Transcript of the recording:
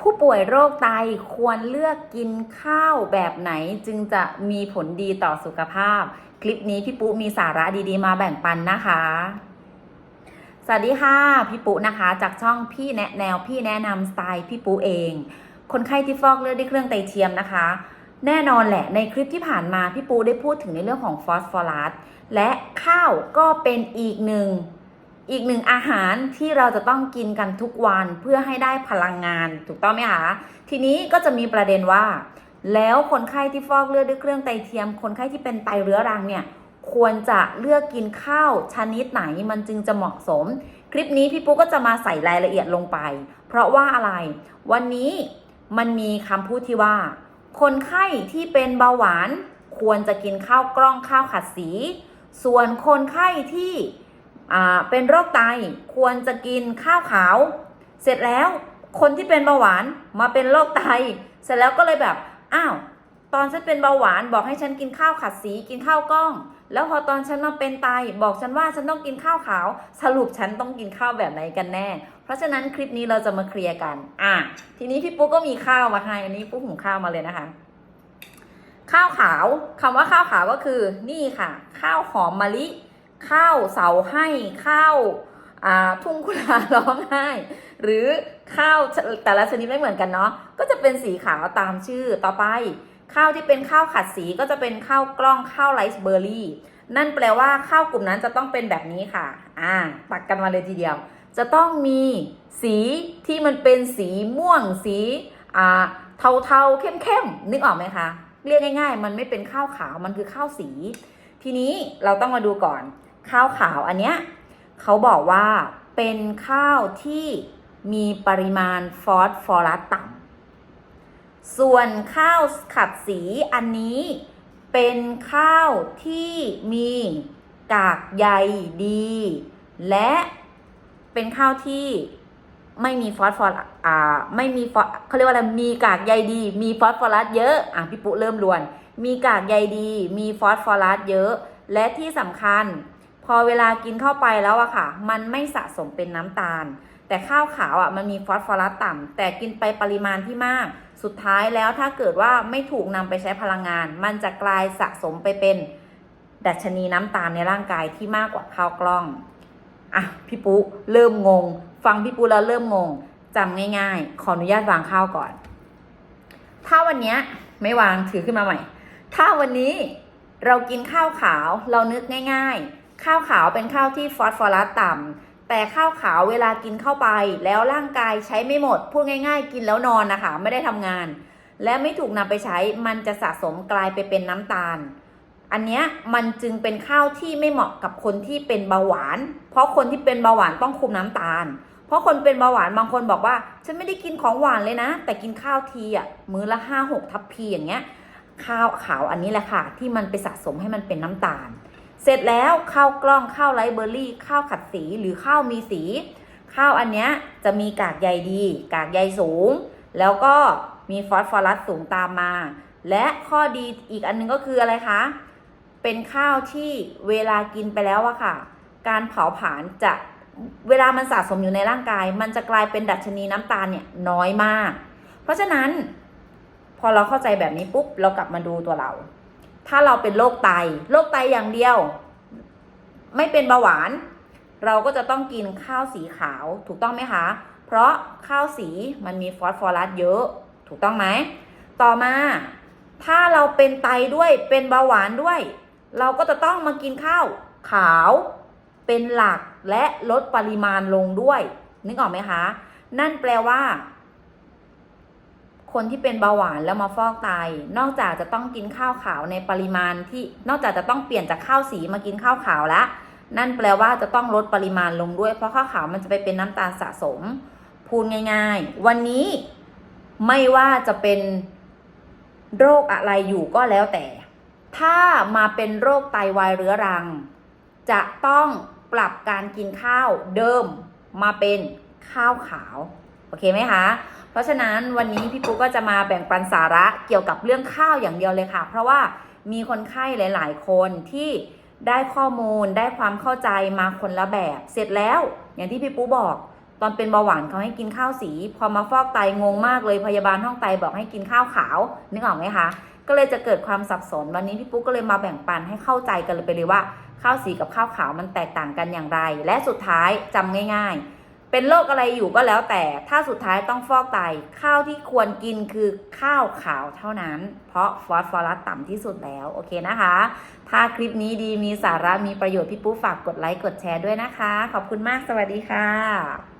ผู้ป่วยโรคไตควรเลือกกินข้าวแบบไหนจึงจะมีผลดีต่อสุขภาพ คลิปนี้พี่ปุ๊มีสาระดีๆ มาแบ่งปันนะคะ สวัสดีค่ะพี่ปุ๊นะคะ จากช่องพี่แนะแนวพี่แนะนำสไตล์พี่ปุ๊เอง คนไข้ที่ฟอกเลือดด้วยเครื่องไตเทียมนะคะ แน่นอนแหละในคลิปที่ผ่านมาพี่ปูได้พูดถึงในเรื่องของฟอสฟอรัสและข้าวก็เป็นอีกหนึ่ง อีกหนึ่งอาหารที่เราจะต้องกินกันทุกวันเพื่อให้ได้พลังงานถูกต้องไหมคะทีนี้ก็จะมีประเด็นว่า แล้วคนไข้ที่ฟอกเลือดด้วยเครื่องไตเทียม คนไข้ที่เป็นไตเรื้อรังเนี่ยควรจะเลือกกินข้าวชนิดไหนมันจึงจะเหมาะสม คลิปนี้พี่ปุ๊กก็จะมาใส่รายละเอียดลงไป เพราะว่าอะไร วันนี้มันมีคำพูดที่ว่า คนไข้ที่เป็นเบาหวาน ควรจะกินข้าวกล้องข้าวขัดสี ส่วนคนไข้ที่ เป็นโรคไตควรจะกินข้าวขาว เสร็จแล้วคนที่เป็นเบาหวานมาเป็นโรคไต เสร็จแล้วก็เลยแบบอ้าวตอนฉันเป็นเบาหวานบอกให้ฉันกินข้าวขัดสีกินข้าวกล้อง แล้วพอตอนฉันมาเป็นไตบอกฉันว่าฉันต้องกินข้าวขาว สรุปฉันต้องกินข้าวแบบไหนกันแน่ เพราะฉะนั้นคลิปนี้เราจะมาเคลียร์กัน อะทีนี้พี่ปุ๊กก็มีข้าวมาให้อันนี้ปุ๊กหุงข้าวมาเลยนะคะ ข้าวขาวคำว่าข้าวขาวก็คือนี่ค่ะ ข้าวหอมมะลิ ข้าวเสาให้ข้าวทุ่งกุลาร้องไห้ หรือข้าวแต่ละชนิดไม่เหมือนกันเนาะก็จะเป็นสีขาวตามชื่อต่อไป ข้าวที่เป็นข้าวขัดสีก็จะเป็นข้าวกล้องข้าวไรซ์เบอร์รี่ นั่นแปลว่าข้าวกลุ่มนั้นจะต้องเป็นแบบนี้ค่ะอ่าตักกันมาเลยทีเดียว จะต้องมีสีที่มันเป็นสีม่วงสีอ่าเทาๆเข้มๆนึกออกไหมคะเรียกง่ายๆ มันไม่เป็นข้าวขาวมันคือข้าวสี ทีนี้เราต้องมาดูก่อน ข้าวขาวอันเนี้ยเขาบอกว่าเป็นข้าวที่มีปริมาณฟอสฟอรัสต่ำส่วนข้าวขัดสีอันนี้เป็นข้าวที่มีกากใยดี และเป็นข้าวที่ไม่มีฟอสฟอรัสอ่าไม่มีฟอสเขาเรียกว่าอะไรมีกากใยดี มีฟอสฟอรัสเยอะ อะพี่ปุ๊เริ่มรวน มีกากใยดี มีฟอสฟอรัสเยอะ และที่สำคัญ พอเวลากินเข้าไปแล้วอะค่ะ มันไม่สะสมเป็นน้ำตาล แต่ข้าวขาวอะมันมีฟอสฟอรัสต่ำแต่กินไปปริมาณที่มาก สุดท้ายแล้วถ้าเกิดว่าไม่ถูกนำไปใช้พลังงาน มันจะกลายสะสมไปเป็นดัชนีน้ำตาลในร่างกายที่มากกว่าข้าวกล้องอะพี่ปุ๊เริ่มงง ฟังพี่ปุ๊แล้วเริ่มงงจำง่ายๆ ขออนุญาตวางข้าวก่อน ถ้าวันนี้ไม่วางถือขึ้นมาใหม่ ถ้าวันนี้เรากินข้าวขาวเรานึกง่าย ๆ ข้าวขาวเป็นข้าวที่ฟอสฟอรัสต่ำแต่ข้าวขาวเวลากินเข้าไป แล้วร่างกายใช้ไม่หมด พูดง่าย ๆ กินแล้วนอนนะคะ ไม่ได้ทำงาน และไม่ถูกนำไปใช้มันจะสะสมกลายไปเป็นน้ำตาล อันเนี้ยมันจึงเป็นข้าวที่ไม่เหมาะกับคนที่เป็นเบาหวาน เพราะคนที่เป็นเบาหวานต้องคุมน้ำตาล เพราะคนเป็นเบาหวานบางคนบอกว่า ฉันไม่ได้กินของหวานเลยนะ แต่กินข้าวทีอะมื้อละห้าหกทัพพีอย่างเงี้ยข้าวขาวอันนี้แหละค่ะ ที่มันไปสะสมให้มันเป็นน้ำตาล เสร็จแล้วข้าวกล้องข้าวไรเบอร์รี่ ข้าวขัดสีหรือข้าวมีสี ข้าวอันเนี้ยจะมีกากใยดี กากใยสูง แล้วก็มีฟอสฟอรัสสูงตามมา และข้อดีอีกอันหนึงก็คืออะไรคะ เป็นข้าวที่เวลากินไปแล้วอะค่ะ การเผาผลาญจะเวลามันสะสมอยู่ในร่างกาย มันจะกลายเป็นดัชนีน้ำตาลเนี่ยน้อยมาก เพราะฉะนั้น พอเราเข้าใจแบบนี้ปุ๊บเรากลับมาดูตัวเรา ถ้าเราเป็นโรคไตโรคไตอย่างเดียว ไม่เป็นเบาหวาน เราก็จะต้องกินข้าวสีขาวถูกต้องไหมคะ เพราะข้าวสีมันมีฟอสฟอรัสเยอะถูกต้องไหมต่อมา ถ้าเราเป็นไตด้วยเป็นเบาหวานด้วย เราก็จะต้องมากินข้าวขาวเป็นหลักและลดปริมาณลงด้วย นึกออกไหมคะ นั่นแปลว่า คนที่เป็นเบาหวานแล้วมาฟอกไต นอกจากจะต้องกินข้าวขาวในปริมาณที่นอกจากจะต้องเปลี่ยนจากข้าวสีมากินข้าวขาวแล้วนั่นแปลว่าจะต้องลดปริมาณลงด้วย เพราะข้าวขาวมันจะไปเป็นน้ำตาลสะสม พูดง่าย ๆ วันนี้ไม่ว่าจะเป็นโรคอะไรอยู่ก็แล้วแต่ ถ้ามาเป็นโรคไตวายเรื้อรัง จะต้องปรับการกินข้าวเดิมมาเป็นข้าวขาว โอเคไหมคะ เพราะฉะนั้นวันนี้พี่ปุ๊กก็จะมาแบ่งปันสาระเกี่ยวกับเรื่องข้าวอย่างเดียวเลยค่ะ เพราะว่ามีคนไข้หลาย ๆ คนที่ได้ข้อมูลได้ความเข้าใจมาคนละแบบ เสร็จแล้ว อย่างที่พี่ปุ๊บอก ตอนเป็นเบาหวานเขาให้กินข้าวสี พอมาฟอกไตงงมากเลยพยาบาลห้องไตบอกให้กินข้าวขาวนึกออกไหมคะก็เลยจะเกิดความสับสนวันนี้พี่ปุ๊กก็เลยมาแบ่งปันให้เข้าใจกันเลยไปเลยว่า ข้าวสีกับข้าวขาวมันแตกต่างกันอย่างไร และสุดท้ายจำง่าย ๆ เป็นโรคอะไรอยู่ก็แล้วแต่ถ้าสุดท้ายต้องฟอกไตข้าวที่ควรกินคือข้าวขาวเท่านั้น เพราะฟอสฟอรัสต่ำที่สุดแล้ว โอเคนะคะ ถ้าคลิปนี้ดีมีสาระมีประโยชน์พี่ปุ๊ฝากกดไลค์กดแชร์ด้วยนะคะ ขอบคุณมากสวัสดีค่ะ